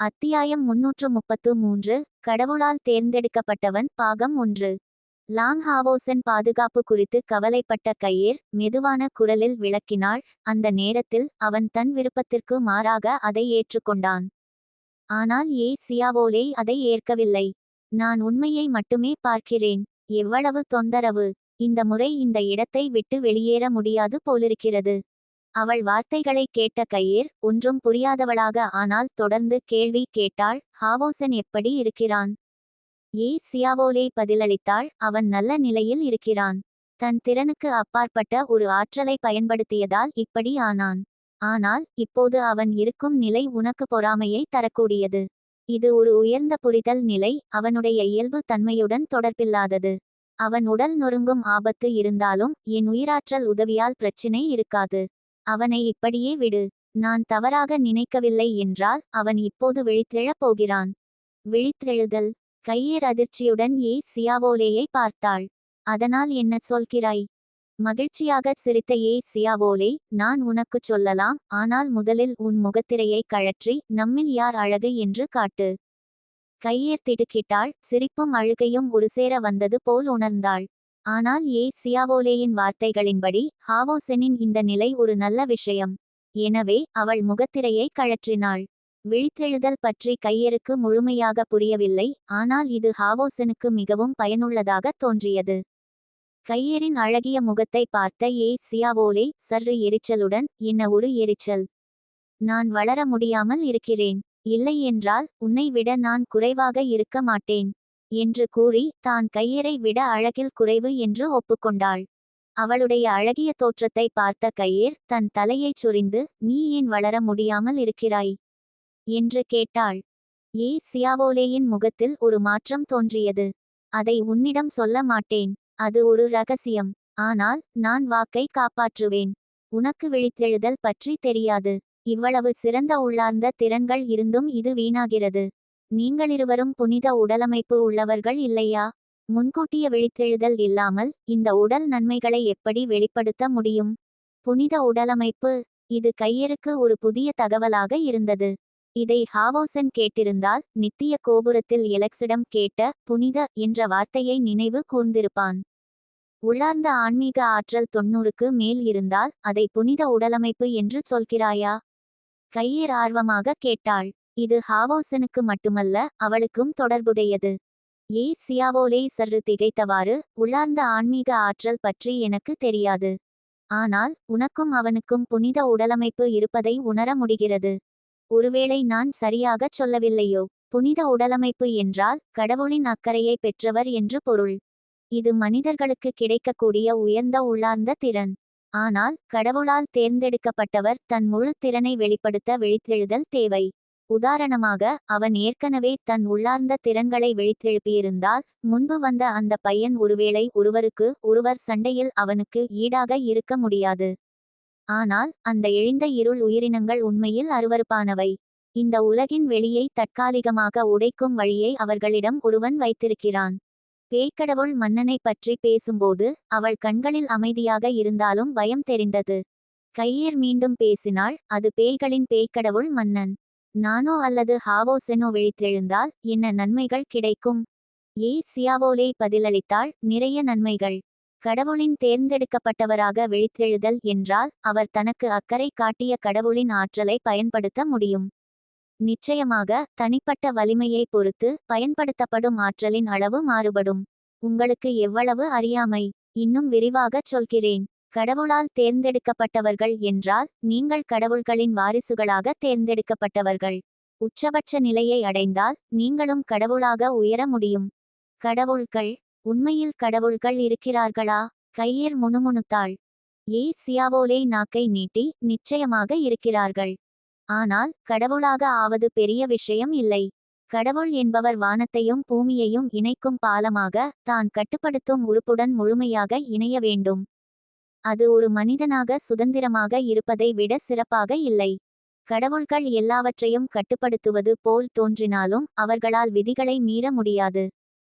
அத்தியாயம் முன்னூற்று முப்பத்து மூன்று கடவுளால் தேர்ந்தெடுக்கப்பட்டவன் பாகம் ஒன்று. லாங் ஹாவோசன் பாதுகாப்பு குறித்து கவலைப்பட்ட கையேர் மெதுவான குரலில் விளக்கினாள். அந்த நேரத்தில் அவன் தன் விருப்பத்திற்கு மாறாக அதை ஏற்றுக்கொண்டான். ஆனால் ஏ சியாவோலே அதை ஏற்கவில்லை. நான் உண்மையை மட்டுமே பார்க்கிறேன். எவ்வளவு தொந்தரவு. இந்த முறை இந்த இடத்தை விட்டு வெளியேற முடியாது போலிருக்கிறது. அவள் வார்த்தைகளை கேட்ட கையேர் ஒன்றும் புரியாதவளாக ஆனால் தொடர்ந்து கேள்வி கேட்டாள் ஹாவோசன் எப்படி இருக்கிறான்? ஏ சியாவோலே பதிலளித்தாள் அவன் நல்ல நிலையில் இருக்கிறான். தன் திறனுக்கு அப்பாற்பட்ட ஒரு ஆற்றலை பயன்படுத்தியதால் இப்படி ஆனான். ஆனால் இப்போது அவன் இருக்கும் நிலை உனக்கு பொறாமையை தரக்கூடியது. இது ஒரு உயர்ந்த புரிதல் நிலை அவனுடைய இயல்பு தன்மையுடன் தொடர்பில்லாதது. அவன் உடல் நொறுங்கும் ஆபத்து இருந்தாலும் என் உயிராற்றல் உதவியால் பிரச்சினை இருக்காது. அவனை இப்படியே விடு. நான் தவறாக நினைக்கவில்லை என்றால் அவன் இப்போது விழித்தெழப் போகிறான். விழித்தெழுதல். கையேர் அதிர்ச்சியுடன் ஏ சியாவோலேயை பார்த்தாள். அதனால் என்ன சொல்கிறாய்? மகிழ்ச்சியாக சிரித்த ஏ சியாவோலே நான் உனக்குச் சொல்லலாம் ஆனால் முதலில் உன் முகத்திரையை கழற்றி நம்மில் யார் அழகு என்று காட்டு. கையேர் திடுக்கிட்டாள். சிரிப்பும் அழுகையும் ஒருசேர வந்தது போல் உணர்ந்தாள். ஆனால் ஏ சியாவோலேயின் வார்த்தைகளின்படி ஹாவோசெனின் இந்த நிலை ஒரு நல்ல விஷயம். எனவே அவள் முகத்திரையை கழற்றினாள். விழித்தெழுதல் பற்றி கையருக்கு முழுமையாக புரியவில்லை ஆனால் இது ஹாவோசனுக்கு மிகவும் பயனுள்ளதாக தோன்றியது. கையரின் அழகிய முகத்தை பார்த்த ஏ சியாவோலே சர்று எரிச்சலுடன் என்ன ஒரு எரிச்சல்? நான் வளர முடியாமல் இருக்கிறேன். இல்லை என்றால் உன்னை விட நான் குறைவாக இருக்க மாட்டேன். என்று கூறி தான் கையரை விட அழகில் குறைவு என்று ஒப்புக்கொண்டாள். அவளுடைய அழகிய தோற்றத்தை பார்த்த கையேர் தன் தலையைச் சொரிந்து நீ ஏன் வளர முடியாமல் இருக்கிறாய் என்று கேட்டாள். ஏ சியாவோலேயின் முகத்தில் ஒரு மாற்றம் தோன்றியது. அதை உன்னிடம் சொல்ல மாட்டேன். அது ஒரு ரகசியம். ஆனால் நான் வாக்கை காப்பாற்றுவேன். உனக்கு விழித்தெழுதல் பற்றி தெரியாது. இவ்வளவு சிறந்த உள்ளார்ந்த திறன்கள் இருந்தும் இது வீணாகிறது. நீங்களிருவரும் புனித உடலமைப்பு உள்ளவர்கள் இல்லையா? முன்கூட்டிய விழித்தெழுதல் இல்லாமல் இந்த உடல் நன்மைகளை எப்படி வெளிப்படுத்த முடியும்? புனித உடலமைப்பு இது கையருக்கு ஒரு புதிய தகவலாக இருந்தது. இதை ஹாவோசன் கேட்டிருந்தால் நித்திய கோபுரத்தில் எலக்ஸிடம் கேட்ட புனித என்ற வார்த்தையை நினைவு கூர்ந்திருப்பான். உள்ளார்ந்த ஆன்மீக ஆற்றல் தொன்னூறுக்கு மேல் இருந்தால் அதை புனித உடலமைப்பு என்று சொல்கிறாயா? கையேர் ஆர்வமாக கேட்டாள். இது ஹாவோசனுக்கு மட்டுமல்ல அவளுக்கும் தொடர்புடையது. ஏ சியாவோலே சற்று திகைத்தவாறு உள்ளார்ந்த ஆன்மீக ஆற்றல் பற்றி எனக்கு தெரியாது. ஆனால் உனக்கும் அவனுக்கும் புனித உடலமைப்பு இருப்பதை உணர முடிகிறது. ஒருவேளை நான் சரியாகச் சொல்லவில்லையோ? புனித உடலமைப்பு என்றால் கடவுளின் அக்கறையை பெற்றவர் என்று பொருள். இது மனிதர்களுக்கு கிடைக்கக்கூடிய உயர்ந்த உள்ளார்ந்த திறன். ஆனால் கடவுளால் தேர்ந்தெடுக்கப்பட்டவர் தன் முழு திறனை வெளிப்படுத்த விழித்தெழுதல் தேவை. உதாரணமாக அவன் ஏற்கனவே தன் உள்ளார்ந்த திறன்களை வெளித்தெழுப்பியிருந்தால் முன்பு வந்த அந்த பையன் ஒருவேளை ஒருவருக்கு ஒருவர் சண்டையில் அவனுக்கு ஈடாக இருக்க முடியாது. ஆனால் அந்த எழுந்த இருள் உயிரினங்கள் உண்மையில் அருவருப்பானவை. இந்த உலகின் வெளியை தற்காலிகமாக உடைக்கும் வழியை அவர்களிடம் ஒருவன் வைத்திருக்கிறான். பேய்க்கடவுள் மன்னனை பற்றி பேசும்போது அவள் கண்களில் அமைதியாக இருந்தாலும் பயம் தெரிந்தது. கையேர் மீண்டும் பேசினாள் அது பேய்களின் பேய்க்கடவுள் மன்னன். நானோ அல்லது ஹாவோசெனோ விழித்தெழுந்தால் என்ன நன்மைகள் கிடைக்கும்? ஏ. சியாவோலே பதிலளித்தாள் நிறைய நன்மைகள். கடவுளின் தேர்ந்தெடுக்கப்பட்டவராக விழித்தெழுதல் என்றால் அவர் தனக்கு அக்கறை காட்டிய கடவுளின் ஆற்றலை பயன்படுத்த முடியும். நிச்சயமாக தனிப்பட்ட வலிமையை பொறுத்து பயன்படுத்தப்படும் ஆற்றலின் அளவு மாறுபடும். உங்களுக்கு எவ்வளவு அறியாமை? இன்னும் விரிவாகச் சொல்கிறேன். கடவுளால் தேர்ந்தெடுக்கப்பட்டவர்கள் என்றால் நீங்கள் கடவுள்களின் வாரிசுகளாக தேர்ந்தெடுக்கப்பட்டவர்கள். உச்சபட்ச நிலையை அடைந்தால் நீங்களும் கடவுளாக உயர முடியும். கடவுள்கள் உண்மையில் கடவுள்கள் இருக்கிறார்களா? கையேர் முணுமுணுத்தாள். ஏ சியாவோலே நாக்கை நீட்டி நிச்சயமாக இருக்கிறார்கள். ஆனால் கடவுளாக ஆவது பெரிய விஷயம் இல்லை. கடவுள் என்பவர் வானத்தையும் பூமியையும் இணைக்கும் பாலமாக தான் கட்டுப்படுத்தும் உறுப்புடன் முழுமையாக இணைய வேண்டும். அது ஒரு மனிதனாக சுதந்திரமாக இருப்பதை விட சிறப்பாக இல்லை. கடவுள்கள் எல்லாவற்றையும் கட்டுப்படுத்துவது போல் தோன்றினாலும் அவர்களால் விதிகளை மீற முடியாது.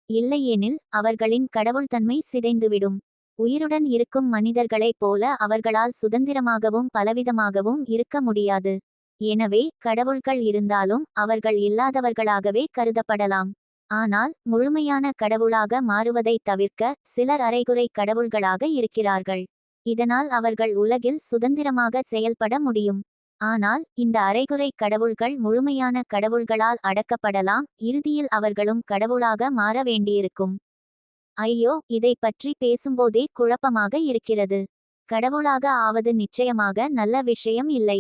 இல்லையெனில் அவர்களின் கடவுள்தன்மை சிதைந்துவிடும். உயிருடன் இருக்கும் மனிதர்களைப் போல அவர்களால் சுதந்திரமாகவும் பலவிதமாகவும் இருக்க முடியாது. எனவே கடவுள்கள் இருந்தாலும் அவர்கள் இல்லாதவர்களாகவே கருதப்படலாம். ஆனால் முழுமையான கடவுளாக மாறுவதை தவிர்க்க சிலர் அரைகுறை கடவுள்களாக இருக்கிறார்கள். இதனால் அவர்கள் உலகில் சுதந்திரமாக செயல்பட முடியும். ஆனால் இந்த அரைகுறை கடவுள்கள் முழுமையான கடவுள்களால் அடக்கப்படலாம் இறுதியில் அவர்களும் கடவுளாக மாற வேண்டியிருக்கும். ஐயோ இதை பற்றி பேசும்போதே குழப்பமாக இருக்கிறது. கடவுளாக ஆவது நிச்சயமாக நல்ல விஷயம் இல்லை.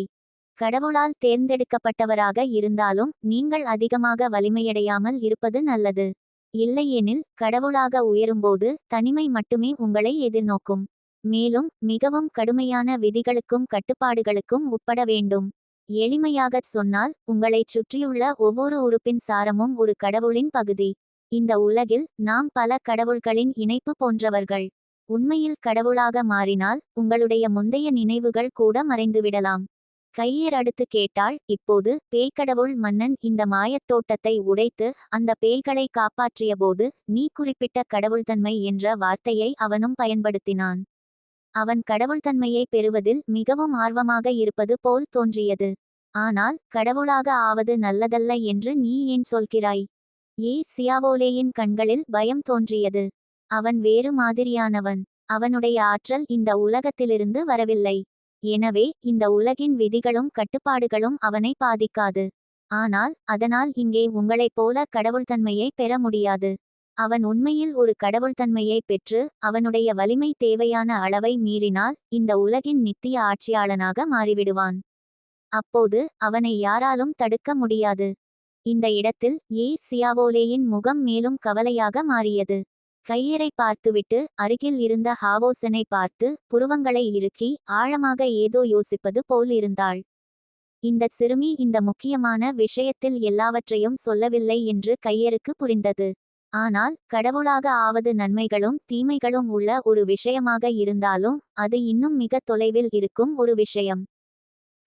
கடவுளால் தேர்ந்தெடுக்கப்பட்டவராக இருந்தாலும் நீங்கள் அதிகமாக வலிமையடையாமல் இருப்பது நல்லது. இல்லையெனில் கடவுளாக உயரும்போது தனிமை மட்டுமே உங்களை எதிர்நோக்கும். மேலும் மிகவும் கடுமையான விதிகளுக்கும் கட்டுப்பாடுகளுக்கும் உட்பட வேண்டும். எளிமையாகச் சொன்னால் உங்களைச் சுற்றியுள்ள ஒவ்வொரு உறுப்பின் சாரமும் ஒரு கடவுளின் பகுதி. இந்த உலகில் நாம் பல கடவுள்களின் இணைப்பு போன்றவர்கள். உண்மையில் கடவுளாக மாறினால் உங்களுடைய முந்தைய நினைவுகள் கூட மறைந்துவிடலாம். கையர் அடுத்து கேட்டால் இப்போது பேய்க்கடவுள் மன்னன் இந்த மாயத் தோட்டத்தை உடைத்து அந்த பேய்களை காப்பாற்றியபோது நீ குறிப்பிட்ட கடவுள்தன்மை என்ற வார்த்தையை அவனும் பயன்படுத்தினான். அவன் கடவுள்தன்மையை பெறுவதில் மிகவும் ஆர்வமாக இருப்பது போல் தோன்றியது. ஆனால் கடவுளாக ஆவது நல்லதல்ல என்று நீ ஏன் சொல்கிறாய்? ஏ சியாவோலேயின் கண்களில் பயம் தோன்றியது. அவன் வேறு மாதிரியானவன். அவனுடைய ஆற்றல் இந்த உலகத்திலிருந்து வரவில்லை. எனவே இந்த உலகின் விதிகளும் கட்டுப்பாடுகளும் அவனை பாதிக்காது. ஆனால் அதனால் இங்கே உங்களைப் போல கடவுள்தன்மையை பெற முடியாது. அவன் உண்மையில் ஒரு கடவுள்தன்மையை பெற்று அவனுடைய வலிமை தேவையான அளவை மீறினால் இந்த உலகின் நித்திய ஆட்சியாளனாக மாறிவிடுவான். அப்போது அவனை யாராலும் தடுக்க முடியாது. இந்த இடத்தில் ஏ சியாவோலேயின் முகம் மேலும் கவலையாக மாறியது. கையரை பார்த்துவிட்டு அருகில் இருந்த ஹாவோசனை பார்த்து புருவங்களை இறுக்கி ஆழமாக ஏதோ யோசிப்பது போல் இருந்தாள். இந்த சிறுமி இந்த முக்கியமான விஷயத்தில் எல்லாவற்றையும் சொல்லவில்லை என்று கையருக்கு புரிந்தது. ஆனால் கடவுளாக ஆவது நன்மைகளும் தீமைகளும் உள்ள ஒரு விஷயமாக இருந்தாலும் அது இன்னும் மிக தொலைவில் இருக்கும் ஒரு விஷயம்.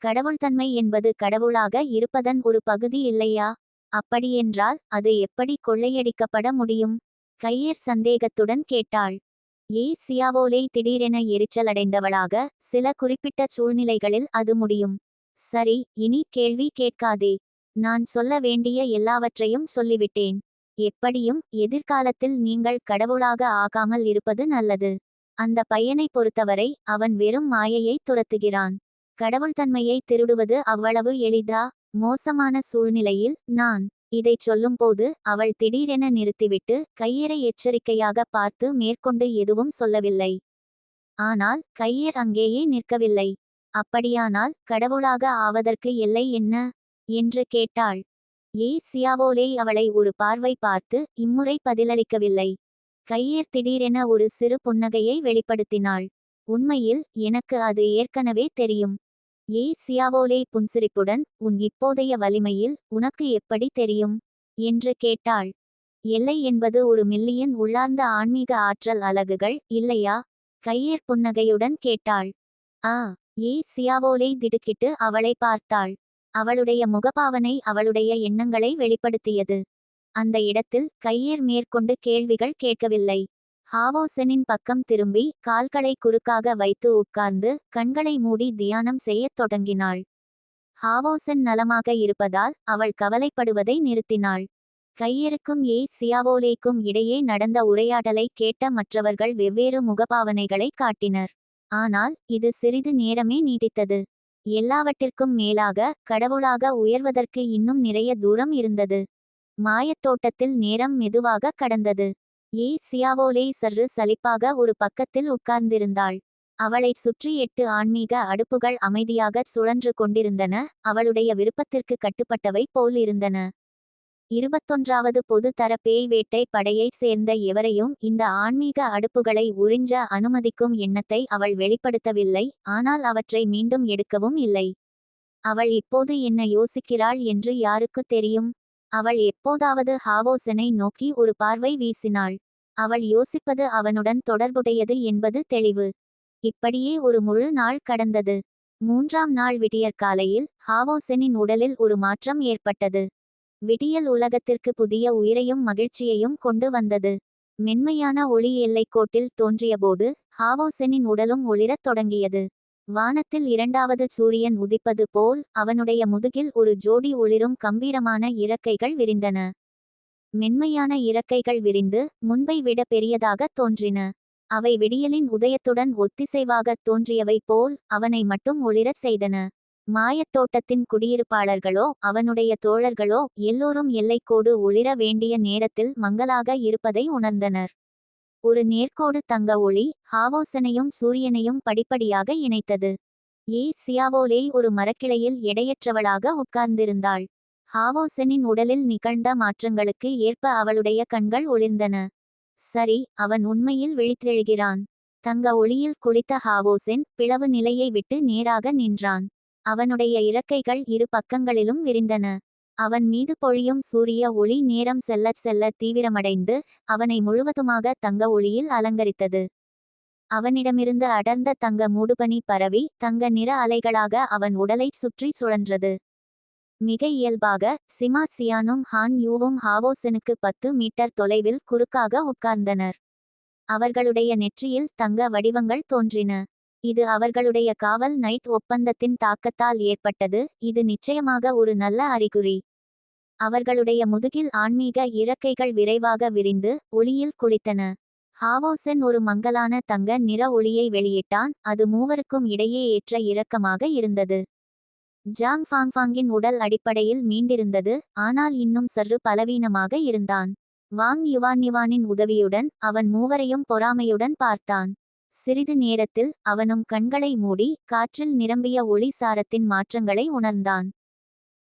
கடவுள்தன்மை என்பது கடவுளாக இருப்பதன் ஒரு பகுதி இல்லையா? அப்படியென்றால் அது எப்படி கொள்ளையடிக்கப்பட முடியும்? கையர் சந்தேகத்துடன் கேட்டாள். ஏ சியாவோலே திடீரென எரிச்சலடைந்தவளாக சில குறிப்பிட்ட சூழ்நிலைகளில் அது முடியும். சரி இனி கேள்வி கேட்காதே. நான் சொல்ல வேண்டிய எல்லாவற்றையும் சொல்லிவிட்டேன். எப்படியும் எதிர்காலத்தில் நீங்கள் கடவுளாக ஆகாமல் இருப்பது நல்லது. அந்த பையனை பொறுத்தவரை அவன் வெறும் மாயையை துரத்துகிறான். கடவுள்தன்மையை திருடுவது அவ்வளவு எளிதா? மோசமான சூழ்நிலையில் நான் இதைச் சொல்லும்போது அவள் திடீரென நிறுத்திவிட்டு கையரை எச்சரிக்கையாக பார்த்து மேற்கொண்டு எதுவும் சொல்லவில்லை. ஆனால் கையர் அங்கேயே நிற்கவில்லை. அப்படியானால் கடவுளாக ஆவதற்கு எல்லை என்ன என்று கேட்டாள். ஏ சியாவோலே அவளை ஒரு பார்வை பார்த்து இம்முறை பதிலளிக்கவில்லை. கையேர் திடீரென ஒரு சிறு புன்னகையை வெளிப்படுத்தினாள். உண்மையில் எனக்கு அது ஏற்கனவே தெரியும். ஏ சியாவோலே புன்சிரிப்புடன் உன் இப்போதைய வலிமையில் உனக்கு எப்படி தெரியும்? என்று கேட்டாள். எல்லை என்பது ஒரு மில்லியன் உள்ளார்ந்த ஆன்மீக ஆற்றல் அலகுகள் இல்லையா? கையேர் புன்னகையுடன் கேட்டாள். ஆ ஏ சியாவோலே திடுக்கிட்டு அவளை பார்த்தாள். அவளுடைய முகபாவனை அவளுடைய எண்ணங்களை வெளிப்படுத்தியது. அந்த இடத்தில் கையேர் மேற்கொண்டு கேள்விகள் கேட்கவில்லை. ஹாவோசனின் பக்கம் திரும்பி கால்களை குறுக்காக வைத்து உட்கார்ந்து கண்களை மூடி தியானம் செய்யத் தொடங்கினாள். ஹாவோசன் நலமாக இருப்பதால் அவள் கவலைப்படுவதை நிறுத்தினாள். கையருக்கும் ஏ சியாவோலேக்கும் இடையே நடந்த உரையாடலை கேட்ட மற்றவர்கள் வெவ்வேறு முகபாவனைகளை காட்டினர். ஆனால் இது சிறிது நேரமே நீடித்தது. எல்லாவற்றிற்கும் மேலாக கடவுளாக உயர்வதற்கு இன்னும் நிறைய தூரம் இருந்தது. மாயத்தோட்டத்தில் நேரம் மெதுவாக கடந்தது. ஏ சியாவோலே சற்று சலிப்பாக ஒரு பக்கத்தில் உட்கார்ந்திருந்தாள். அவளைச் சுற்றி எட்டு ஆன்மீக அடுப்புகள் அமைதியாக சுழன்று கொண்டிருந்தன. அவளுடைய விருப்பத்திற்கு கட்டுப்பட்டவை போல் இருந்தன. இருபத்தொன்றாவது பொது தர பேய் வேட்டை படையைச் சேர்ந்த எவரையும் இந்த ஆன்மீக அடுப்புகளை உறிஞ்ச அனுமதிக்கும் எண்ணத்தை அவள் வெளிப்படுத்தவில்லை ஆனால் அவற்றை மீண்டும் எடுக்கவும் இல்லை. அவள் இப்போது என்ன யோசிக்கிறாள் என்று யாருக்கு தெரியும்? அவள் எப்போதாவது ஹாவோசனை நோக்கி ஒரு பார்வை வீசினாள். அவள் யோசிப்பது அவனுடன் தொடர்புடையது என்பது தெளிவு. இப்படியே ஒரு முழு நாள் கடந்தது. மூன்றாம் நாள் விடியற்காலையில் ஹாவோசனின் உடலில் ஒரு மாற்றம் ஏற்பட்டது. விடியல் உலகத்திற்கு புதிய உயிரையும் மகிழ்ச்சியையும் கொண்டு வந்தது. மென்மையான ஒளி எல்லைக்கோட்டில் தோன்றியபோது ஹாவோசெனின் உடலும் ஒளிரத் தொடங்கியது. வானத்தில் இரண்டாவது சூரியன் உதிப்பது போல் அவனுடைய முதுகில் ஒரு ஜோடி ஒளிரும் கம்பீரமான இறக்கைகள் விரிந்தன. மென்மையான இறக்கைகள் விரிந்து முன்பை விட பெரியதாகத் தோன்றின. அவை விடியலின் உதயத்துடன் ஒத்திசைவாகத் தோன்றியவை போல் அவனை மட்டும் ஒளிரச் செய்தன. மாயத்தோட்டத்தின் குடியிருப்பாளர்களோ அவனுடைய தோழர்களோ எல்லோரும் எல்லைக்கோடு ஒளிர வேண்டிய நேரத்தில் மங்கலாக இருப்பதை உணர்ந்தனர். ஒரு நேர்கோடு தங்க ஒளி ஹாவோசனையும் சூரியனையும் படிப்படியாக இணைத்தது. ஏ சியாவோலே ஒரு மரக்கிளையில் எடையற்றவளாக உட்கார்ந்திருந்தாள். ஹாவோசனின் உடலில் நிகழ்ந்த மாற்றங்களுக்கு ஏற்ப அவளுடைய கண்கள் ஒளிர்ந்தன. சரி அவன் உண்மையில் விழித்தெழுகிறான். தங்க ஒளியில் குளித்த ஹாவோசென் பிளவு நிலையை விட்டு நேராக நின்றான். அவனுடைய இறக்கைகள் இரு பக்கங்களிலும் விரிந்தன. அவன் மீது பொழியும் சூரிய ஒளி நேரம் செல்லச் செல்ல தீவிரமடைந்து அவனை முழுவதுமாக தங்க ஒளியில் அலங்கரித்தது. அவனிடமிருந்து அடர்ந்த தங்க மூடுபனி பரவி தங்க நிற அலைகளாக அவன் உடலைச் சுற்றி சுழன்றது. மிக இயல்பாக சிமா சியானும் ஹான் யூவும் ஹாவோசனுக்கு பத்து மீட்டர் தொலைவில் குறுக்காக உட்கார்ந்தனர். அவர்களுடைய நெற்றியில் தங்க வடிவங்கள் தோன்றின. இது அவர்களுடைய காவல் நைட் ஒப்பந்தத்தின் தாக்கத்தால் ஏற்பட்டது. இது நிச்சயமாக ஒரு நல்ல அறிகுறி. அவர்களுடைய முதுகில் ஆன்மீக இறக்கைகள் விரைவாக விரிந்து ஒளியில் குளித்தன. ஹாவோசன் ஒரு மங்கலான தங்க நிற ஒளியை வெளியிட்டான். அது மூவருக்கும் இடையே ஏற்ற இரக்கமாக இருந்தது. ஜாங் ஃபாங்ஃபாங்கின் உடல் அடிப்படையில் மீண்டிருந்தது. ஆனால் இன்னும் சற்று பலவீனமாக இருந்தான். வாங் யுவான் யுவானின் உதவியுடன் அவன் மூவரையும் பொறாமையுடன் பார்த்தான். சிறிது நேரத்தில் அவனும் கண்களை மூடி காற்றில் நிரம்பிய ஒளி சாரத்தின் மாற்றங்களை உணர்ந்தான்.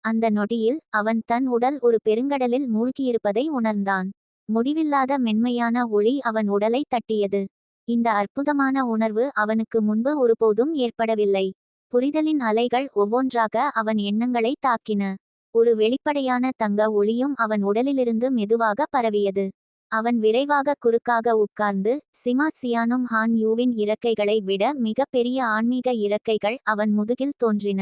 அந்த நொடியில் அவன் தன் உடல் ஒரு பெருங்கடலில் மூழ்கியிருப்பதை உணர்ந்தான். முடிவில்லாத மென்மையான ஒளி அவன் உடலை தட்டியது. இந்த அற்புதமான உணர்வு அவனுக்கு முன்பு ஒருபோதும் ஏற்படவில்லை. புரிதலின் அலைகள் ஒவ்வொன்றாக அவன் எண்ணங்களை தாக்கின. ஒரு வெளிப்படையான தங்க ஒளியும் அவன் உடலிலிருந்து மெதுவாக பரவியது. அவன் விரைவாக குறுக்காக உட்கார்ந்து சிமா சியானும் ஹான் யூவின் இறக்கைகளை விட மிகப்பெரிய பெரிய ஆன்மீக இறக்கைகள் அவன் முதுகில் தோன்றின.